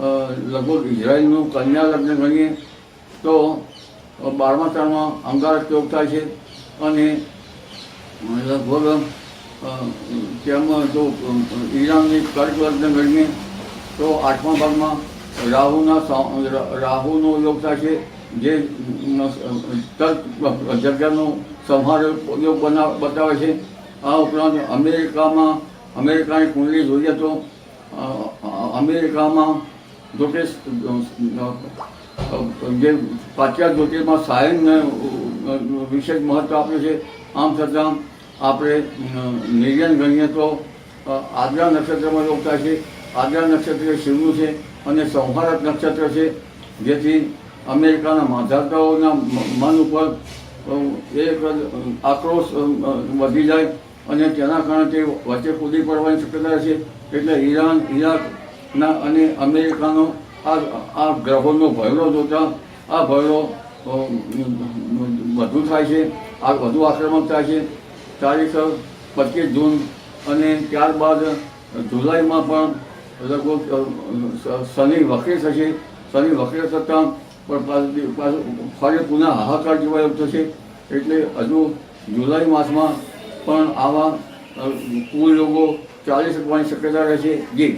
લગભગ ઇઝરાયલનું કન્યા લગ્ન ગણીએ તો બારમા ચારમાં અંગારક યોગ થાય છે અને લગભગ તેમાં જો ઈરાનની કર્ક લગ્ન ગણીએ તો આઠમા ભાગમાં રાહુના રાહુનો યોગ થાય છે, જે તર્ક જગ્યાનો સંહાર યોગ બના, બતાવે છે. આ ઉપરાંત અમેરિકામાં, અમેરિકાની કુંડલી જોઈએ તો અમેરિકામાં જોકે જે પાશ્ચાત જ્યોતિષમાં સાયનને વિશેષ મહત્વ આપ્યું છે, આમ છતાં આપણે નિર્યન ગણીએ તો આદ્રા નક્ષત્રમાં યોગ છે. આદ્રા નક્ષત્ર શિવનું છે અને સંહારક નક્ષત્ર છે, જેથી અમેરિકાના માધાતાઓના મન ઉપર એક આક્રોશ વધી જાય અને તેના કારણે તે વચ્ચે કૂદી પડવાની શક્યતા છે. એટલે ઈરાન ઈરાકના અને અમેરિકાનો આ આ ગ્રહોનો ભયરો જોતા આ ભયરો વધુ થાય છે, આ વધુ આક્રમક થાય છે. તારીખ પચીસ જૂન અને ત્યારબાદ જુલાઈમાં પણ લગભગ શનિ વક્રી થશે. શનિ વક્રી થતાં પણ ફરી પુનઃ હાહાકાર જેવા થશે. એટલે હજુ જુલાઈ માસમાં પણ આવા કુલ રોગો ચાલી શકવાની શક્યતા રહેશે. જી.